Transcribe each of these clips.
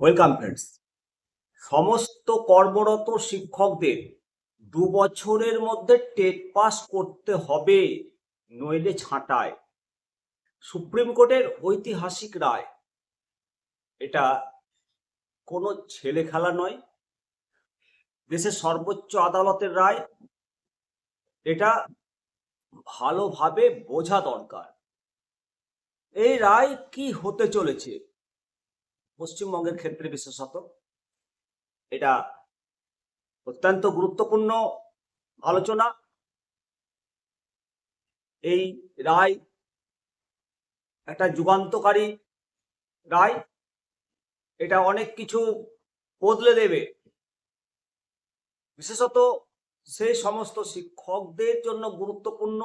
Welcome friends সমস্ত কর্মরত শিক্ষকদের দু বছরের মধ্যে টেট পাস করতে হবে নইলে ছাঁটায়। সুপ্রিম কোর্টের ঐতিহাসিক রায়। এটা কোনো ছেলে খেলা নয়। দেশের সর্বোচ্চ আদালতের রায়। এটা ভালোভাবে বোঝা দরকার। এই রায় কি হতে চলেছে? পশ্চিমবঙ্গের ক্ষেত্রে বিশেষত এটা অত্যন্ত গুরুত্বপূর্ণ আলোচনা। এই রায় একটা যুগান্তকারী রায়। এটা অনেক কিছু বদলে দেবে। বিশেষত সেই সমস্ত শিক্ষকদের জন্য গুরুত্বপূর্ণ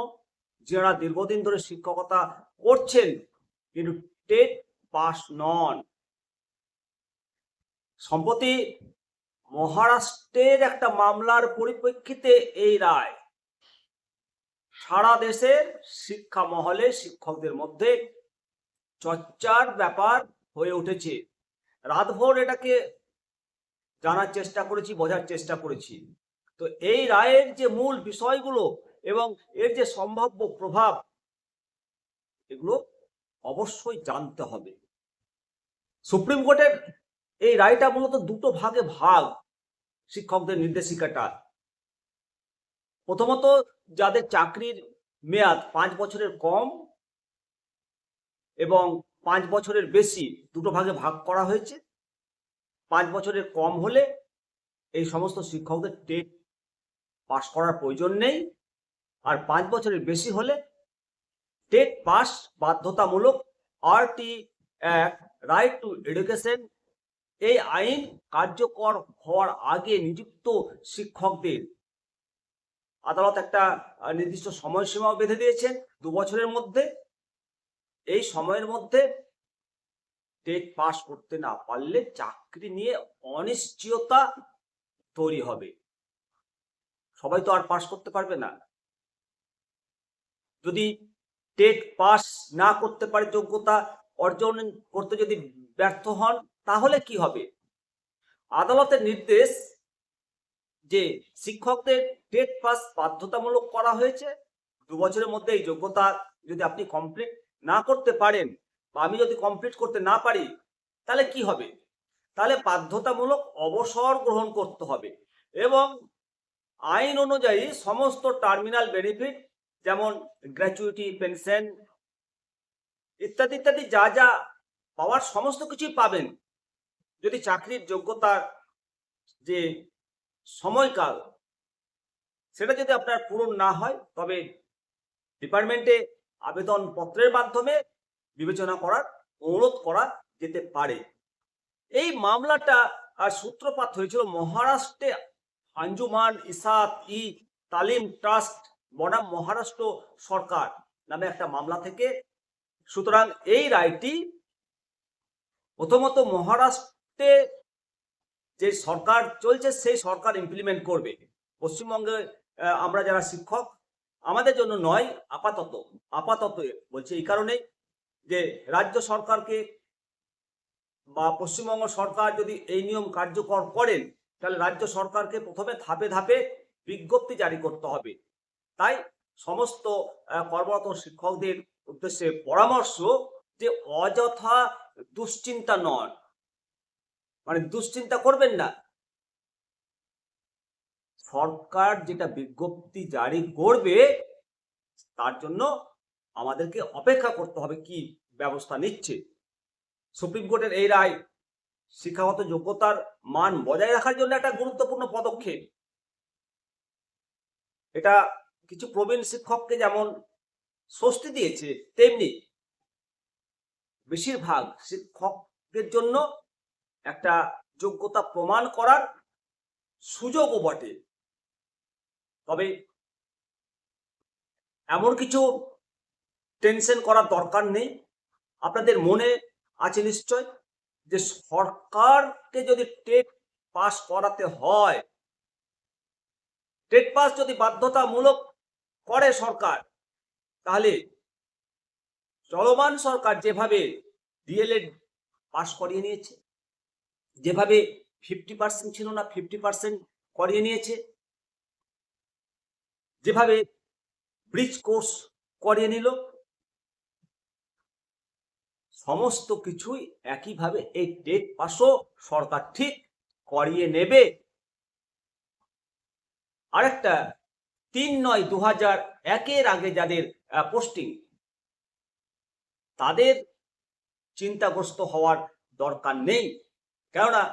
যারা দীর্ঘদিন ধরে শিক্ষকতা করছেন কিন্তু টেট পাস নন। সম্প্রতি মহারাষ্ট্রের একটা মামলার পরিপ্রেক্ষিতে এই রায়। সারা দেশের শিক্ষা মহলে শিক্ষকদের মধ্যে চর্চার ব্যাপার হয়ে উঠেছে। রাতভর এটাকে জানার চেষ্টা করেছি, বোঝার চেষ্টা করেছি। তো এই রায়ের যে মূল বিষয়গুলো এবং এর যে সম্ভাব্য প্রভাব, এগুলো অবশ্যই জানতে হবে। সুপ্রিম কোর্টের এই রায়টা মূলত দুটো ভাগে ভাগ, শিক্ষকদের নির্দেশিকাটা। প্রথমত, যাদের চাকরির মেয়াদ পাঁচ বছরের কম এবং পাঁচ বছরের বেশি, দুটো ভাগে ভাগ করা হয়েছে। পাঁচ বছরের কম হলে এই সমস্ত শিক্ষকদের টেট পাশ করার প্রয়োজন নেই। আর পাঁচ বছরের বেশি হলে টেট পাস বাধ্যতামূলক RT act right to education এই আইন কার্যকর হওয়ার আগে নিযুক্ত শিক্ষকদের আদালত একটা নির্দিষ্ট সময়সীমা বেঁধে দিয়েছেন, দু বছরের মধ্যে। এই সময়ের মধ্যে টেট পাস করতে না পারলে চাকরি নিয়ে অনিশ্চয়তা তৈরি হবে। সবাই তো আর পাস করতে পারবে না। যদি টেট পাস না করতে পারে, যোগ্যতা অর্জন করতে যদি ব্যর্থ হন তাহলে কি হবে? আদালতের নির্দেশ যে শিক্ষকদের টেট পাস বাধ্যতামূলক করা হয়েছে, দু বছরের মধ্যে এই যোগ্যতা যদি আপনি কমপ্লিট না করতে পারেন বা আমি যদি কমপ্লিট করতে না পারি, তাহলে কি হবে? তাহলে বাধ্যতামূলক অবসর গ্রহণ করতে হবে এবং আইন অনুযায়ী সমস্ত টার্মিনাল বেনিফিট যেমন গ্র্যাচুইটি পেনশন ইত্যাদি ইত্যাদি যা যা পাওয়ার সমস্ত কিছুই পাবেন। যদি চাকরির যোগ্যতার যে সময়কাল, সেটা যদি আপনার পূরণ না হয়, তবে ডিপার্টমেন্টে আবেদন পত্রের মাধ্যমে বিবেচনা করার, অনুরোধ করা যেতে পারে। এই মামলাটা আর সূত্রপাত হয়েছিল মহারাষ্ট্রে। আঞ্জুমান ইসাত ই তালিম ট্রাস্ট, বনাম মহারাষ্ট্র সরকার নামে একটা মামলা থেকে। সুতরাং এই রায়টি প্রথমত মহারাষ্ট্রে যে সরকার চলছে, সেই সরকার ইমপ্লিমেন্ট করবে। পশ্চিমবঙ্গে আমরা যারা শিক্ষক, আমাদের জন্য নয়, আপাতত আপাতত বলছি এই কারণেই যে রাজ্য সরকারকে বা পশ্চিমবঙ্গ সরকার যদি এই নিয়ম কার্যকর করেন, তাহলে রাজ্য সরকারকে প্রথমে ধাপে ধাপে বিজ্ঞপ্তি জারি করতে হবে। তাই সমস্ত কর্মরত শিক্ষকদের উদ্দেশ্যে পরামর্শ যে অযথা দুশ্চিন্তা নন মানে দুশ্চিন্তা করবেন না। সরকার যেটা বিজ্ঞপ্তি জারি করবে, তার জন্য আমাদেরকে অপেক্ষা করতে হবে কি ব্যবস্থা নিচ্ছে। সুপ্রিম কোর্টের এই রায় শিক্ষাগত যোগ্যতার মান বজায় রাখার জন্য একটা গুরুত্বপূর্ণ পদক্ষেপ। এটা কিছু প্রবীণ শিক্ষককে যেমন স্বস্তি দিয়েছে, তেমনি বেশিরভাগ শিক্ষকদের জন্য একটা যোগ্যতা প্রমাণ করার সুযোগও বটে। তবে এমন কিছু টেনশন করার দরকার নেই। আপনাদের মনে আছে নিশ্চয় যে সরকারকে যদি টেট পাস করাতে হয়, টেট পাস যদি বাধ্যতামূলক করে সরকার, তাহলে চলমান সরকার যেভাবে ডিএলএড পাস করিয়ে নিয়েছে যেভাবে ফিফটি পার্সেন্ট ছিল না ফিফটি পার্সেন্ট করিয়ে নিয়েছে। যেভাবে ব্রিজ কোর্স করিয়ে নিল। সমস্ত কিছুই একইভাবে এই টেট পাসও সরকার ঠিক করিয়ে নেবে। আরেকটা, তিন নয় দু হাজার একের আগে যাদের পোস্টিং তাদের চিন্তাগ্রস্ত হওয়ার দরকার নেই। কেননা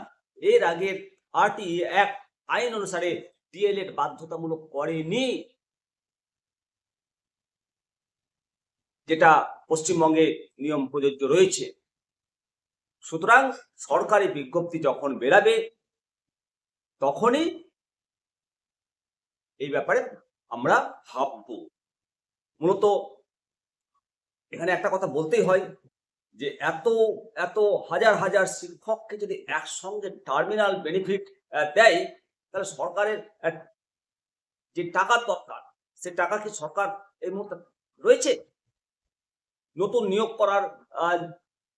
এর আগের আরটি এক আইন অনুসারে ডিএলএড বাধ্যতামূলক করেনি। যেটা পশ্চিমবঙ্গে নিয়ম প্রযোজ্য রয়েছে। সুতরাং সরকারি বিজ্ঞপ্তি যখন বেরাবে, তখনই এই ব্যাপারে আমরা ভাবব। মূলত এখানে একটা কথা বলতেই হয় যে এত এত হাজার হাজার শিক্ষককে যদি একসঙ্গে টার্মিনাল বেনিফিট দেয়, তাহলে সরকারের যে টাকার দরকার, সে টাকা কি সরকার এই মুহূর্তে রয়েছে? নতুন নিয়োগ করার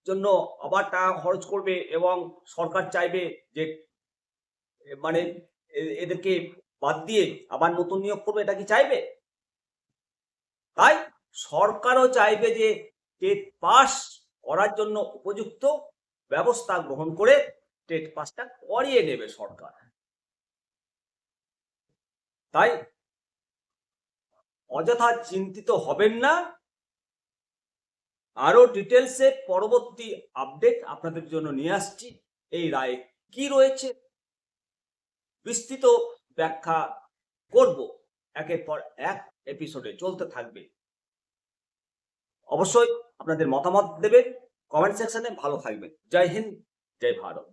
জন্য আবার টাকা খরচ করবে এবং সরকার চাইবে যে মানে এদেরকে বাদ দিয়ে আবার নতুন নিয়োগ করবে, এটা কি চাইবে? তাই সরকারও চাইবে যে টেট পাস করার জন্য উপযুক্ত ব্যবস্থা গ্রহণ করে টেট পাসটা করিয়ে নেবে সরকার। তাই অযথা চিন্তিত হবেন না। আরও ডিটেলসে পরবর্তী আপডেট আপনাদের জন্য নিয়ে আসছি। এই রায়ে কি রয়েছে বিস্তৃত ব্যাখ্যা করব। একের পর এক এপিসোডে চলতে থাকবে। অবশ্যই আপনাদের মতামত দেবে কমেন্ট সেকশনে ভালো থাকবেন। জয় হিন্দ জয় ভারত।